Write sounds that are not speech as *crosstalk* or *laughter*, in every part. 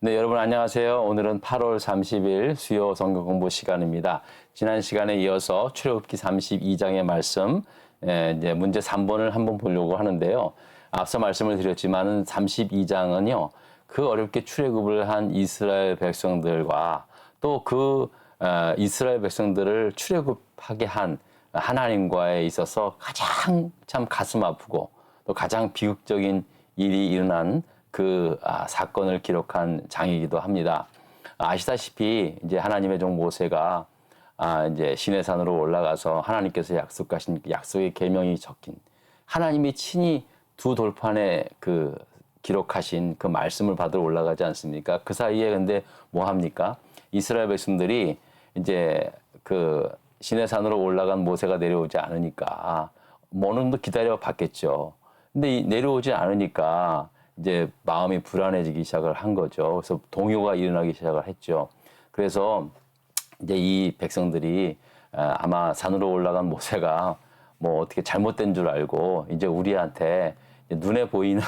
네, 여러분 안녕하세요. 오늘은 8월 30일 수요 성경 공부 시간입니다. 지난 시간에 이어서 출애굽기 32장의 말씀, 에, 이제 문제 3번을 한번 보려고 하는데요. 앞서 말씀을 드렸지만은 32장은요, 그 어렵게 출애굽을 한 이스라엘 백성들과 또그 이스라엘 백성들을 출애굽하게 한 하나님과에 있어서 가장 참 가슴 아프고 또 가장 비극적인 일이 일어난 그 아, 사건을 기록한 장이기도 합니다. 아시다시피 이제 하나님의 종 모세가 아, 이제 시내산으로 올라가서 하나님께서 약속하신 그 약속의 계명이 적힌 하나님이 친히 두 돌판에 그 기록하신 그 말씀을 받으러 올라가지 않습니까? 그 사이에 근데 뭐 합니까? 이스라엘 백성들이 이제 그 시내산으로 올라간 모세가 내려오지 않으니까 뭐 어느 정도 기다려 봤겠죠. 근데 이 내려오지 않으니까 이제 마음이 불안해지기 시작을 한 거죠. 그래서 동요가 일어나기 시작을 했죠. 그래서 이제 이 백성들이 아, 아마 산으로 올라간 모세가 뭐 어떻게 잘못된 줄 알고 이제 우리한테 눈에 보이는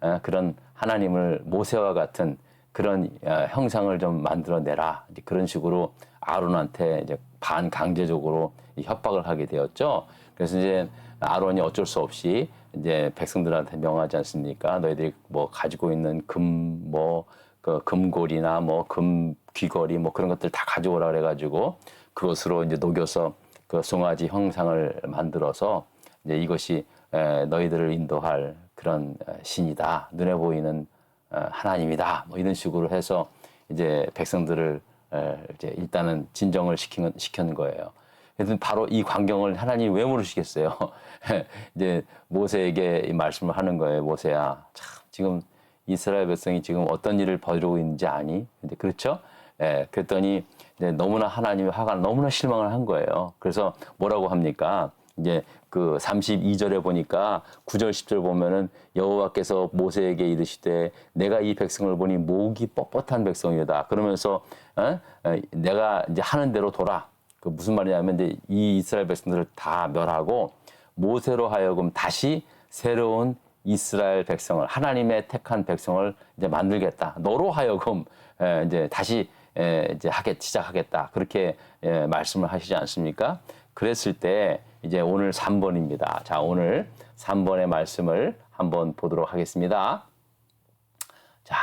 어, 그런 하나님을 모세와 같은 그런 어, 형상을 좀 만들어내라 그런 식으로 아론한테 이제 반강제적으로 협박을 하게 되었죠. 그래서 이제 아론이 어쩔 수 없이 이제 백성들한테 명하지 않습니까? 너희들이 뭐 가지고 있는 금 뭐 그 금골이나 뭐 금 귀걸이 뭐 그런 것들 다 가져오라 그래가지고 그것으로 이제 녹여서 그 송아지 형상을 만들어서 이제 이것이 에, 너희들을 인도할 그런 에, 신이다 눈에 보이는 어, 하나님이다 뭐 이런 식으로 해서 이제 백성들을 에, 이제 일단은 진정을 시킨 시킨 거예요. 그래서 바로 이 광경을 하나님 왜 모르시겠어요? *laughs* 이제 모세에게 이 말씀을 하는 거예요. 모세야, 참 지금 이스라엘 백성이 지금 어떤 일을 벌이고 있는지 아니? 이제 그렇죠? 예, 그랬더니 이제 너무나 하나님이 화가 너무나 실망을 한 거예요. 그래서 뭐라고 합니까? 이제 그 32절에 보니까 9절 10절 보면은 여호와께서 모세에게 이르시되 내가 이 백성을 보니 목이 뻣뻣한 백성이다. 그러면서 어? 어, 내가 이제 하는 대로 돌아. 그 무슨 말이냐면 이제 이 이스라엘 백성들을 다 멸하고 모세로 하여금 다시 새로운 이스라엘 백성을 하나님의 택한 백성을 이제 만들겠다. 너로 하여금 에, 이제 다시 에, 이제 하겠 시작하겠다. 그렇게 에, 말씀을 하시지 않습니까? 그랬을 때 이제 오늘 3번입니다. 자, 오늘 3번의 말씀을 한번 보도록 하겠습니다. 자,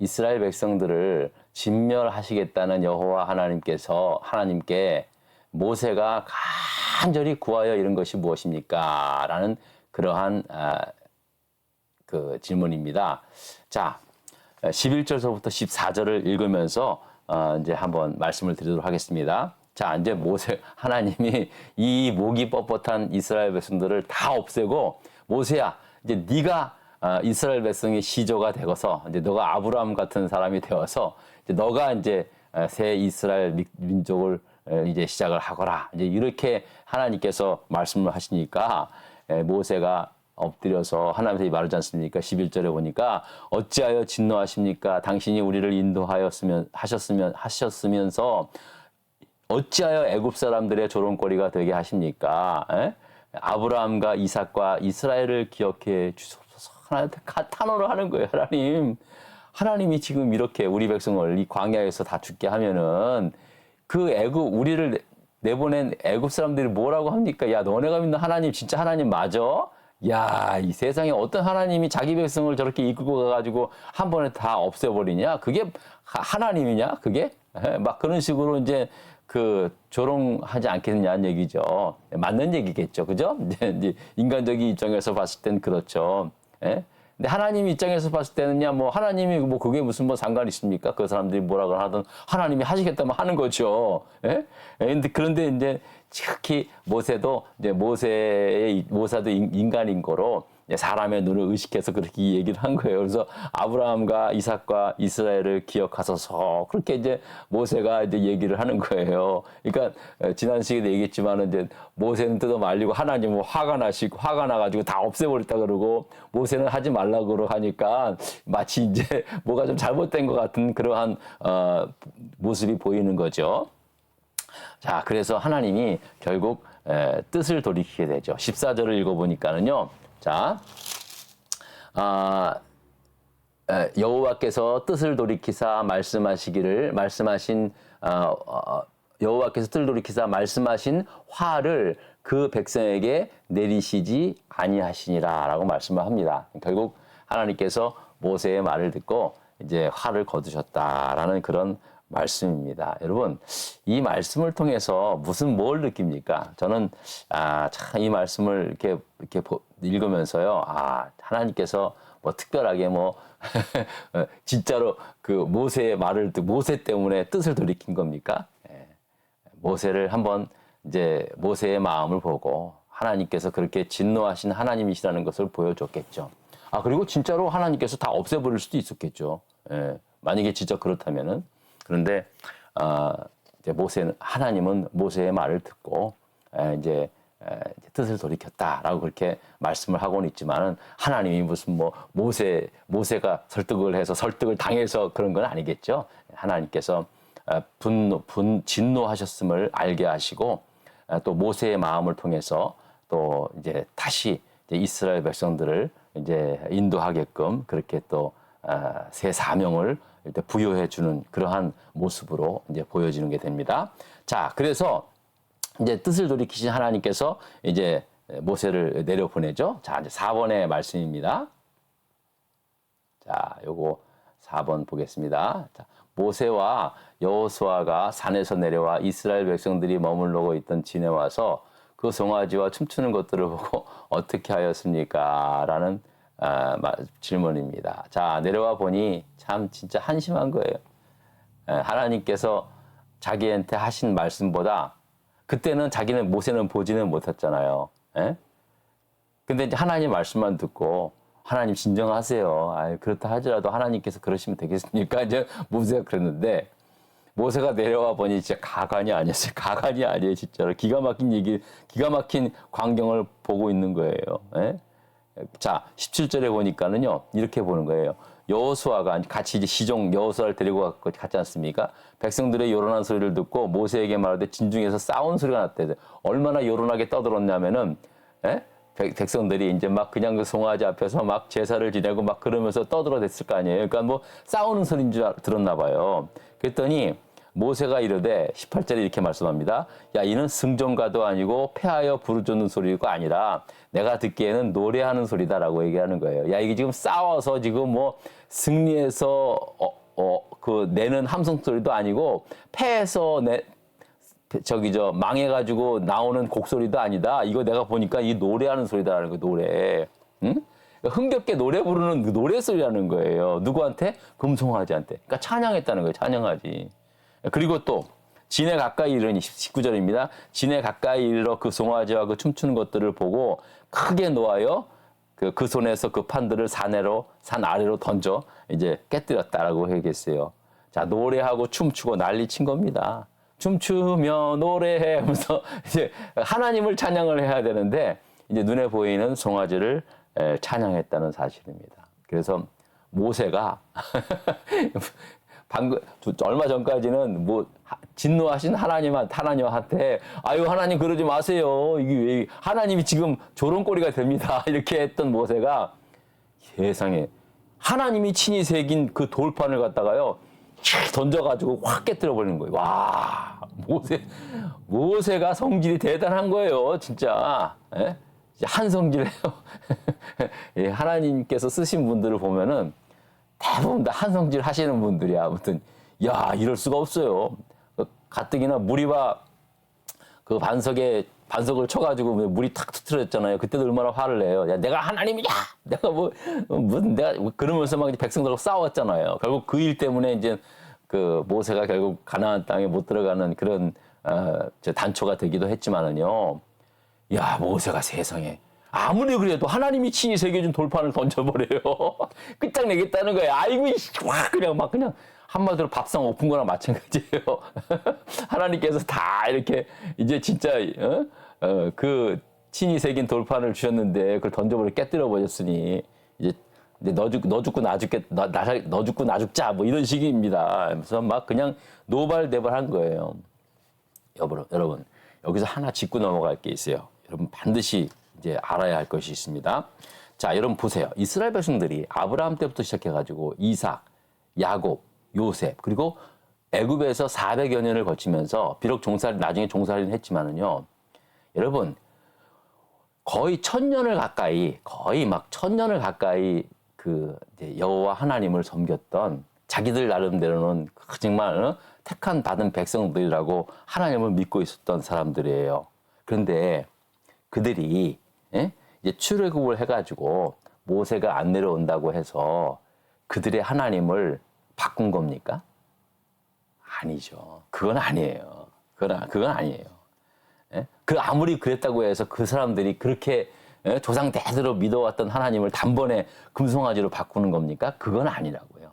이스라엘 백성들을 진멸하시겠다는 여호와 하나님께서 하나님께 모세가 간절히 구하여 이런 것이 무엇입니까? 라는 그러한 아, 그 질문입니다. 자, 11절서부터 14절을 읽으면서 어, 이제 한번 말씀을 드리도록 하겠습니다. 자, 이제 모세 하나님이 이 목이 뻣뻣한 이스라엘 백성들을 다 없애고 모세야, 이제 네가 어, 이스라엘 백성의 시조가 되어서 이제 너가 아브라함 같은 사람이 되어서 이제 너가 이제 어, 새 이스라엘 민족을 이제 시작을 하거라. 이제 이렇게 하나님께서 말씀을 하시니까 모세가 엎드려서 하나님한테 말하지 않습니까? 11절에 보니까 어찌하여 진노하십니까? 당신이 우리를 인도하였으면 하셨으면 하셨으면서 어찌하여 애굽 사람들의 조롱거리가 되게 하십니까? 에? 아브라함과 이삭과 이스라엘을 기억해 주소서. 하나님한테 탄원을 하는 거예요, 하나님. 하나님이 지금 이렇게 우리 백성을 이 광야에서 다 죽게 하면은 그 애굽 우리를 내보낸 애굽 사람들이 뭐라고 합니까? 야, 너네가 믿는 하나님 진짜 하나님 맞아? 야, 이 세상에 어떤 하나님이 자기 백성을 저렇게 이끌고 가가지고 한 번에 다 없애버리냐? 그게 하나님이냐? 그게? 막 그런 식으로 이제 그 조롱하지 않겠느냐는 얘기죠. 맞는 얘기겠죠. 그죠? *laughs* 인간적인 입장에서 봤을 땐 그렇죠. 예? 근데 하나님 입장에서 봤을 때는야, 뭐, 하나님이 뭐, 그게 무슨 뭐 상관 있습니까? 그 사람들이 뭐라고 하든 하나님이 하시겠다면 하는 거죠. 예? 그런데 이제 특히 모세도 이제 모세의, 모세도 인간인 거로 사람의 눈을 의식해서 그렇게 얘기를 한 거예요. 그래서 아브라함과 이삭과 이스라엘을 기억하소서 그렇게 이제 모세가 이제 얘기를 하는 거예요. 그러니까 지난 시간에 얘기했지만은 이제 모세는 뜯어 말리고 하나님은 화가 나시고 화가 나가지고 다 없애버렸다 그러고 모세는 하지 말라고 하니까 마치 이제 *laughs* 뭐가 좀 잘못된 것 같은 그러한 어, 모습이 보이는 거죠. 자, 그래서 하나님이 결국 에, 뜻을 돌이키게 되죠. 14절을 읽어보니까는요. 자, 아, 에, 여호와께서 뜻을 돌이키사 말씀하시기를 말씀하신 어, 어, 여호와께서 뜻을 돌이키사 말씀하신 화를 그 백성에게 내리시지 아니하시니라라고 말씀을 합니다. 결국 하나님께서 모세의 말을 듣고 이제 화를 거두셨다라는 그런 말씀입니다. 여러분, 이 말씀을 통해서 무슨 뭘 느낍니까? 저는 아, 참 이 말씀을 이렇게 이렇게 보- 읽으면서요. 아, 하나님께서 뭐 특별하게 뭐 *laughs* 진짜로 그 모세의 말을 듣 모세 때문에 뜻을 돌이킨 겁니까? 예. 모세를 한번 이제 모세의 마음을 보고 하나님께서 그렇게 진노하신 하나님이시라는 것을 보여줬겠죠. 아 그리고 진짜로 하나님께서 다 없애버릴 수도 있었겠죠. 예. 만약에 진짜 그렇다면은 그런데 아 이제 모세는 하나님은 모세의 말을 듣고 에, 이제 뜻을 돌이켰다라고 그렇게 말씀을 하고는 있지만은 하나님이 무슨 뭐 모세 모세가 설득을 해서 설득을 당해서 그런 건 아니겠죠. 하나님께서 어, 분노 분 진노하셨음을 알게 하시고 어, 또 모세의 마음을 통해서 또 이제 다시 이제 이스라엘 백성들을 이제 인도하게끔 그렇게 또 어, 새 사명을 이제 부여해 주는 그러한 모습으로 이제 보여지는 게 됩니다. 자, 그래서 이제 뜻을 돌이키신 하나님께서 이제 모세를 내려 보내죠. 자, 이제 4번의 말씀입니다. 자, 요거 4번 보겠습니다. 자, 모세와 여호수아가 산에서 내려와 이스라엘 백성들이 머물러고 있던 진에 와서 그 송아지와 춤추는 것들을 보고 *laughs* 어떻게 하였습니까? 라는 아, 마- 질문입니다. 자, 내려와 보니 참 진짜 한심한 거예요. 예, 하나님께서 자기한테 하신 말씀보다 그때는 자기는 모세는 보지는 못했잖아요. 예? 근데 이제 하나님 말씀만 듣고 하나님 진정하세요. 아 그렇다 하더라도 하나님께서 그러시면 되겠습니까? 이제 모세가 그랬는데 모세가 내려와 보니 진짜 가관이 아니었어요. 가관이 아니에요, 진짜로. 기가 막힌 얘기, 기가 막힌 광경을 보고 있는 거예요. 예? 자, 17절에 보니까는요, 이렇게 보는 거예요. 여호수아가 같이 이제 시종 여호수아를 데리고 갔- 갔지 않습니까? 백성들의 요란한 소리를 듣고 모세에게 말하되 진중에서 싸운 소리가 났대. 얼마나 요란하게 떠들었냐면은, 예? 백- 백성들이 이제 막 그냥 그 송아지 앞에서 막 제사를 지내고 막 그러면서 떠들어댔을 거 아니에요. 그러니까 뭐 싸우는 소리인 줄 알- 들었나 봐요. 그랬더니 모세가 이르되 18절에 이렇게 말씀합니다. 야 이는 승전가도 아니고 패하여 부르짖는 소리가 아니라 내가 듣기에는 노래하는 소리다라고 얘기하는 거예요. 야 이게 지금 싸워서 지금 뭐 승리해서 어, 어, 그 내는 함성 소리도 아니고 패해서 내 저기 저 망해 가지고 나오는 곡소리도 아니다. 이거 내가 보니까 이 노래하는 소리다라는 거 노래. 응? 흥겹게 노래 부르는 그 노래 소리라는 거예요. 누구한테? 금송아지한테. 그러니까 찬양했다는 거예요. 찬양하지. 그리고 또 진에 가까이 이르니 19절입니다. 진에 가까이 이르러 그 송아지와 그 춤추는 것들을 보고 크게 놓아요. 그, 그 손에서 그 판들을 산에로 산 아래로 던져 이제 깨뜨렸다라고 얘기했어요. 자 노래하고 춤추고 난리 친 겁니다. 춤추며 노래해 하면서 *laughs* 이제 하나님을 찬양을 해야 되는데 이제 눈에 보이는 송아지를 에, 찬양했다는 사실입니다. 그래서 모세가 *laughs* 방금 두- 얼마 전까지는 뭐 하- 진노하신 하나님한테 하나님한테 아유 하나님 그러지 마세요 이게 왜 하나님이 지금 조롱거리가 됩니다 *laughs* 이렇게 했던 모세가 세상에 하나님이 친히 새긴 그 돌판을 갖다가요 촥 던져가지고 확 깨뜨려 버리는 거예요. 와 모세 모세가 성질이 대단한 거예요, 진짜. 예? 한성질해요. *laughs* 예, 하나님께서 쓰신 분들을 보면은 대부분 다 한성질 하시는 분들이야. 아무튼 야 이럴 수가 없어요. 그 가뜩이나 무리바 그 반석에 반석을 쳐가지고 물이 탁 터트렸잖아요. 그때도 얼마나 화를 내요. 야, 내가 하나님이야. *laughs* 내가 뭐 어, 무슨 내가 그러면서 막 백성들하고 싸웠잖아요. 결국 그 일 때문에 이제 그 모세가 결국 가나안 땅에 못 들어가는 그런 어, 저 단초가 되기도 했지만은요. 야 모세가 세상에 아무리 그래도 하나님이 친히 새겨준 돌판을 던져버려요. *laughs* 끝장내겠다는 거예요. 아이고 확 그냥 막 그냥 한마디로 밥상 엎은 거랑 마찬가지예요. *laughs* 하나님께서 다 이렇게 이제 진짜 어? 어, 그 친히 새긴 돌판을 주셨는데 그걸 던져버려 깨뜨려 버렸으니 이제 너 죽, 너 죽고 나 죽겠, 너, 나, 너 죽고 나 죽자, 뭐 이런 식입니다. 그래서 막 그냥 노발대발 한 거예요. 여러분, 여러분, 여기서 하나 짚고 넘어갈 게 있어요. 여러분 반드시 이제 알아야 할 것이 있습니다. 자, 여러분 보세요. 이스라엘 백성들이 아브라함 때부터 시작해가지고 이삭, 야곱, 요셉 그리고 애굽에서 400여 년을 거치면서 비록 종살 나중에 종살이는 했지만은요. 여러분 거의 천 년을 가까이 거의 막 천 년을 가까이 그 여호와 하나님을 섬겼던 자기들 나름대로는 그 정말 어? 택한 받은 백성들이라고 하나님을 믿고 있었던 사람들이에요. 그런데 그들이 예? 이제 출애굽을 해가지고 모세가 안 내려온다고 해서 그들의 하나님을 바꾼 겁니까? 아니죠. 그건 아니에요. 그건, 그건 아니에요. 예? 그 아무리 그랬다고 해서 그 사람들이 그렇게 예? 조상 대대로 믿어왔던 하나님을 단번에 금송아지로 바꾸는 겁니까? 그건 아니라고요.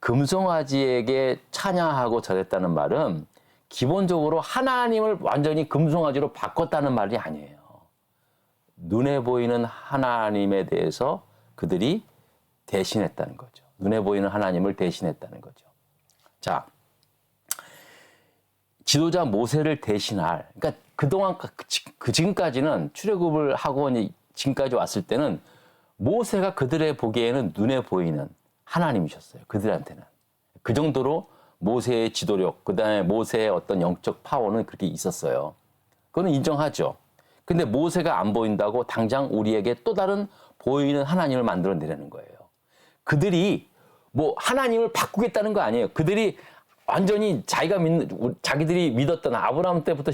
금송아지에게 찬양하고 절했다는 말은 기본적으로 하나님을 완전히 금송아지로 바꿨다는 말이 아니에요. 눈에 보이는 하나님에 대해서 그들이 대신했다는 거죠. 눈에 보이는 하나님을 대신했다는 거죠. 자, 지도자 모세를 대신할, 그러니까 그동안 그, 그 지금까지는 출애굽을 하고 지금까지 왔을 때는 모세가 그들의 보기에는 눈에 보이는 하나님이셨어요. 그들한테는 그 정도로 모세의 지도력, 그다음에 모세의 어떤 영적 파워는 그렇게 있었어요. 그거는 인정하죠. 근데 모세가 안 보인다고 당장 우리에게 또 다른 보이는 하나님을 만들어 내려는 거예요. 그들이 뭐 하나님을 바꾸겠다는 거 아니에요. 그들이 완전히 자기가 믿는 자기들이 믿었던 아브라함 때부터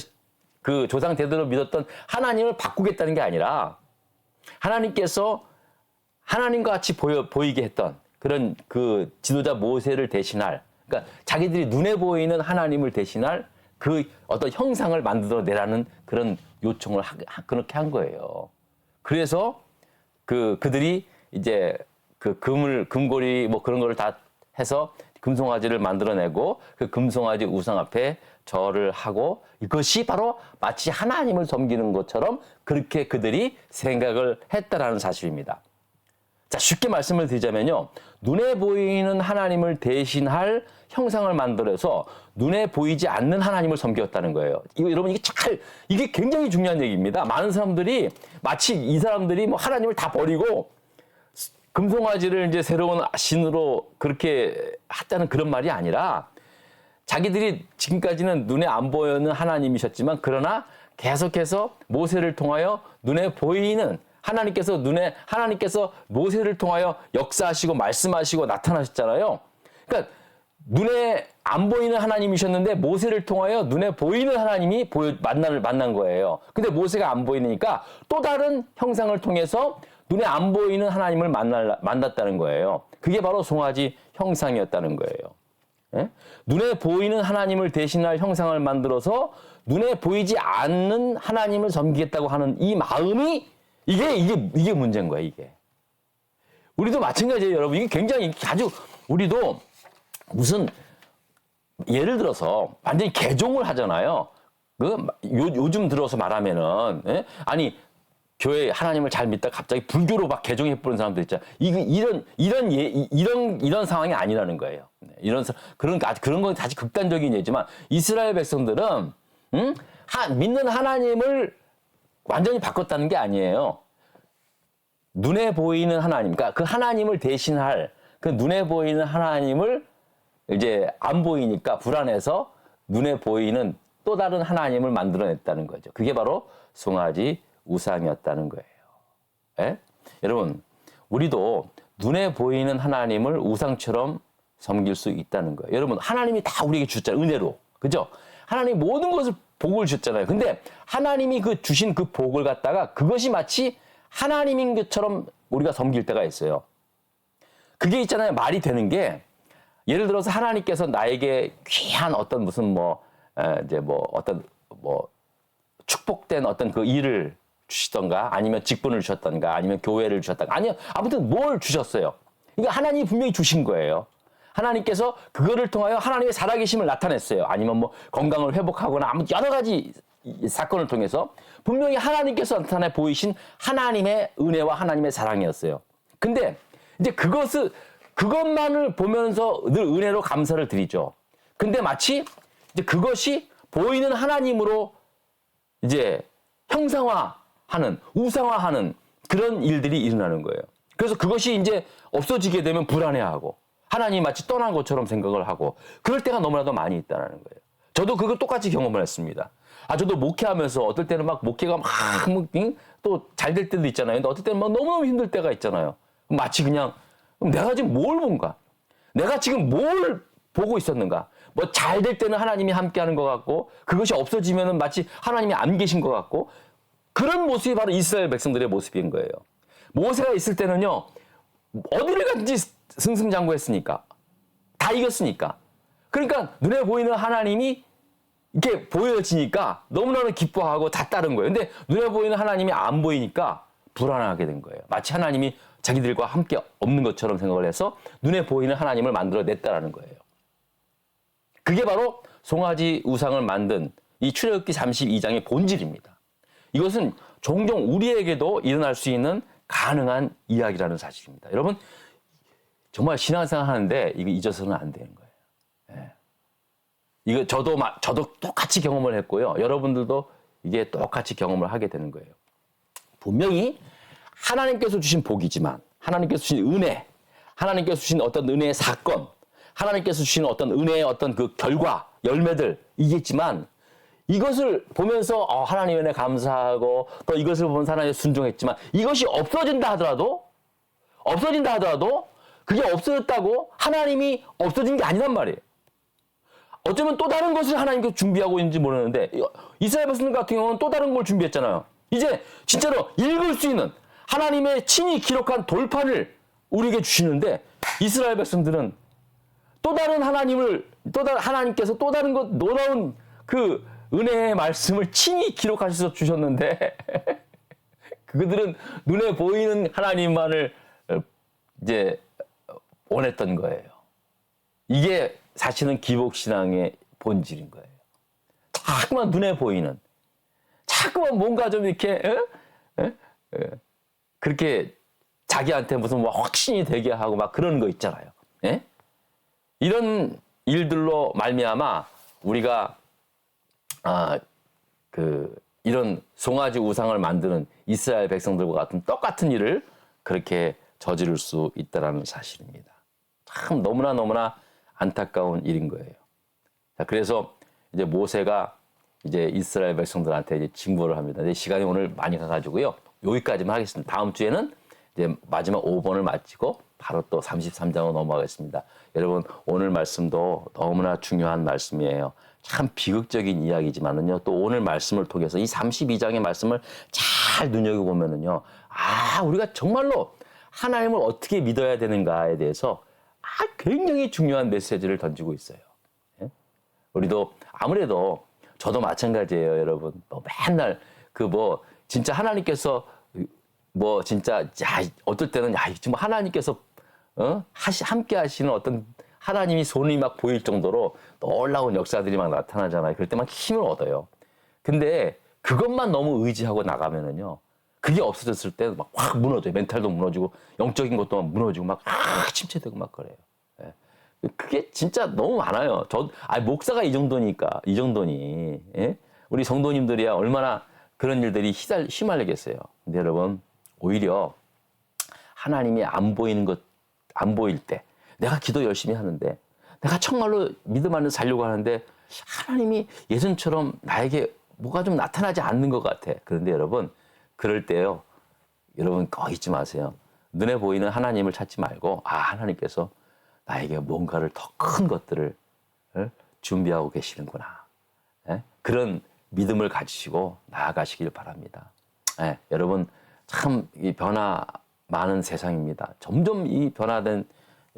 그 조상 대대로 믿었던 하나님을 바꾸겠다는 게 아니라 하나님께서 하나님과 같이 보여, 보이게 했던 그런 그 지도자 모세를 대신할 그러니까 자기들이 눈에 보이는 하나님을 대신할 그 어떤 형상을 만들어 내라는 그런 요청을 하, 그렇게 한 거예요. 그래서 그 그들이 이제 그 금을 금고리 뭐 그런 거를 다 해서 금송아지를 만들어내고 그 금송아지 우상 앞에 절을 하고 이것이 바로 마치 하나님을 섬기는 것처럼 그렇게 그들이 생각을 했다라는 사실입니다. 자, 쉽게 말씀을 드리자면요. 눈에 보이는 하나님을 대신할 형상을 만들어서 눈에 보이지 않는 하나님을 섬겼다는 거예요. 이거 여러분 이게 잘 이게 굉장히 중요한 얘기입니다. 많은 사람들이 마치 이 사람들이 뭐 하나님을 다 버리고 금송아지를 이제 새로운 신으로 그렇게 했다는 그런 말이 아니라 자기들이 지금까지는 눈에 안 보이는 하나님이셨지만 그러나 계속해서 모세를 통하여 눈에 보이는 하나님께서 눈에 하나님께서 모세를 통하여 역사하시고 말씀하시고 나타나셨잖아요. 그러니까 눈에 안 보이는 하나님이셨는데 모세를 통하여 눈에 보이는 하나님이 만나를 만난 거예요. 근데 모세가 안 보이니까 또 다른 형상을 통해서 눈에 안 보이는 하나님을 만날 만났다는 거예요. 그게 바로 송아지 형상이었다는 거예요. 예? 눈에 보이는 하나님을 대신할 형상을 만들어서 눈에 보이지 않는 하나님을 섬기겠다고 하는 이 마음이 이게 이게 이게 문제인 거야 이게. 우리도 마찬가지예요, 여러분. 이게 굉장히 아주 우리도 무슨 예를 들어서 완전히 개종을 하잖아요. 그 요, 요즘 들어서 말하면은 예? 아니 교회 하나님을 잘 믿다 갑자기 불교로 막 개종해 버린 사람들 있잖아. 이 이런 이런 예, 이런 이런 상황이 아니라는 거예요. 네, 이런 그런 그런 건 다시 극단적인 예지만 이스라엘 백성들은 음? 하, 믿는 하나님을 완전히 바꿨다는 게 아니에요. 눈에 보이는 하나님, 그러니까 그 하나님을 대신할 그 눈에 보이는 하나님을 이제 안 보이니까 불안해서 눈에 보이는 또 다른 하나님을 만들어냈다는 거죠. 그게 바로 송아지 우상이었다는 거예요. 예? 여러분, 우리도 눈에 보이는 하나님을 우상처럼 섬길 수 있다는 거예요. 여러분, 하나님이 다 우리에게 주잖아요. 은혜로. 그죠? 하나님 모든 것을 복을 주셨잖아요. 근데 하나님이 그 주신 그 복을 갖다가 그것이 마치 하나님인 것처럼 우리가 섬길 때가 있어요. 그게 있잖아요. 말이 되는 게 예를 들어서 하나님께서 나에게 귀한 어떤 무슨 뭐 이제 뭐 어떤 뭐 축복된 어떤 그 일을 주시던가 아니면 직분을 주셨던가 아니면 교회를 주셨던가 아니요 아무튼 뭘 주셨어요. 이거 하나님이 분명히 주신 거예요. 하나님께서 그거를 통하여 하나님의 살아계심을 나타냈어요. 아니면 뭐 건강을 회복하거나 아무 여러 가지 사건을 통해서 분명히 하나님께서 나타내 보이신 하나님의 은혜와 하나님의 사랑이었어요. 근데 이제 그것을 그것만을 보면서 늘 은혜로 감사를 드리죠. 근데 마치 이제 그것이 보이는 하나님으로 이제 형상화하는 우상화하는 그런 일들이 일어나는 거예요. 그래서 그것이 이제 없어지게 되면 불안해하고 하나님이 마치 떠난 것처럼 생각을 하고 그럴 때가 너무나도 많이 있다는 거예요. 저도 그거 똑같이 경험을 했습니다. 아, 저도 목회하면서 어떨 때는 막 목회가 막또 잘 될 때도 있잖아요. 근데 어떨 때는 막 너무너무 힘들 때가 있잖아요. 마치 그냥 내가 지금 뭘 본가? 내가 지금 뭘 보고 있었는가? 뭐 잘 될 때는 하나님이 함께 하는 것 같고 그것이 없어지면은 마치 하나님이 안 계신 것 같고 그런 모습이 바로 이스라엘 백성들의 모습인 거예요. 모세가 있을 때는요. 어디를 갔든지 승승장구했으니까 다 이겼으니까 그러니까 눈에 보이는 하나님이 이렇게 보여지니까 너무나도 기뻐하고 다 따른 거예요. 근데 눈에 보이는 하나님이 안 보이니까 불안하게 된 거예요. 마치 하나님이 자기들과 함께 없는 것처럼 생각을 해서 눈에 보이는 하나님을 만들어냈다라는 거예요. 그게 바로 송아지 우상을 만든 이 출애굽기 32장의 본질입니다. 이것은 종종 우리에게도 일어날 수 있는 가능한 이야기라는 사실입니다. 여러분 정말 신앙생활 하는데 이거 잊어서는 안 되는 거예요. 예. 이거 저도 막 저도 똑같이 경험을 했고요. 여러분들도 이게 똑같이 경험을 하게 되는 거예요. 분명히 하나님께서 주신 복이지만 하나님께서 주신 은혜, 하나님께서 주신 어떤 은혜의 사건, 하나님께서 주신 어떤 은혜의 어떤 그 결과, 열매들 이겠지만 이것을 보면서 어, 하나님 은혜 감사하고 또 이것을 보면서 하나님에 순종했지만 이것이 없어진다 하더라도 없어진다 하더라도 그게 없어졌다고 하나님이 없어진 게 아니란 말이에요. 어쩌면 또 다른 것을 하나님께서 준비하고 있는지 모르는데 이스라엘 백성 같은 경우는 또 다른 걸 준비했잖아요. 이제 진짜로 읽을 수 있는 하나님의 친히 기록한 돌판을 우리에게 주시는데 이스라엘 백성들은 또 다른 하나님을 또 다른 하나님께서 또 다른 것 놀라운 그 은혜의 말씀을 친히 기록하셔서 주셨는데 *laughs* 그들은 눈에 보이는 하나님만을 이제 원했던 거예요. 이게 사실은 기복신앙의 본질인 거예요. 자꾸만 눈에 보이는, 자꾸만 뭔가 좀 이렇게, 에? 에? 에. 그렇게 자기한테 무슨 뭐 확신이 되게 하고 막 그런 거 있잖아요. 에? 이런 일들로 말미암아 우리가 아, 그 이런 송아지 우상을 만드는 이스라엘 백성들과 같은 똑같은 일을 그렇게 저지를 수 있다라는 사실입니다. 참 너무나 너무나 안타까운 일인 거예요. 자, 그래서 이제 모세가 이제 이스라엘 백성들한테 이제 징벌을 합니다. 이제 시간이 오늘 많이 가가지고요. 여기까지만 하겠습니다. 다음 주에는 이제 마지막 5번을 마치고 바로 또 33장으로 넘어가겠습니다. 여러분, 오늘 말씀도 너무나 중요한 말씀이에요. 참 비극적인 이야기지만은요, 또 오늘 말씀을 통해서 이 32장의 말씀을 잘 눈여겨보면은요, 아, 우리가 정말로 하나님을 어떻게 믿어야 되는가에 대해서 아, 굉장히 중요한 메시지를 던지고 있어요. 예? 우리도 아무래도 저도 마찬가지예요, 여러분. 뭐 맨날 그 뭐 진짜 하나님께서 뭐 진짜 야 어떨 때는 야 지금 하나님께서 어? 하시 함께 하시는 어떤 하나님이 손이 막 보일 정도로 놀라운 역사들이 막 나타나잖아요. 그럴 때 막 힘을 얻어요. 근데 그것만 너무 의지하고 나가면은요. 그게 없어졌을 때 막 확 무너져요. 멘탈도 무너지고 영적인 것도 막 무너지고 막 아, 침체되고 막 그래요. 예. 그게 진짜 너무 많아요. 저, 아, 목사가 이 정도니까, 이 정도니, 예? 우리 성도님들이야 얼마나 그런 일들이 휘달, 휘말리겠어요. 근데 여러분, 오히려 하나님이 안 보이는 것, 안 보일 때, 내가 기도 열심히 하는데, 내가 정말로 믿음 안에 살려고 하는데, 하나님이 예전처럼 나에게 뭐가 좀 나타나지 않는 것 같아. 그런데 여러분, 그럴 때요, 여러분 꼭 잊지 마세요. 눈에 보이는 하나님을 찾지 말고, 아, 하나님께서 나에게 뭔가를 더 큰 것들을 어, 준비하고 계시는구나. 예? 그런 믿음을 가지시고 나아가시길 바랍니다. 예, 여러분, 참 이 변화 많은 세상입니다. 점점 이 변화된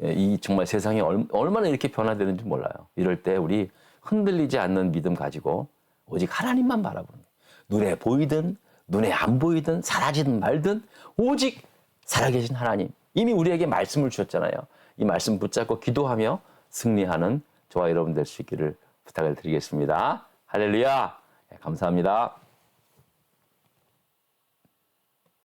예, 이 정말 세상이 얼마나 이렇게 변화되는지 몰라요. 이럴 때 우리 흔들리지 않는 믿음 가지고 오직 하나님만 바라보는 눈에 보이든 눈에 안 보이든 사라지든 말든 오직 살아계신 하나님 이미 우리에게 말씀을 주셨잖아요. 이 말씀 붙잡고 기도하며 승리하는 저와 여러분 될 수 있기를 부탁을 드리겠습니다. 할렐루야. 네, 감사합니다.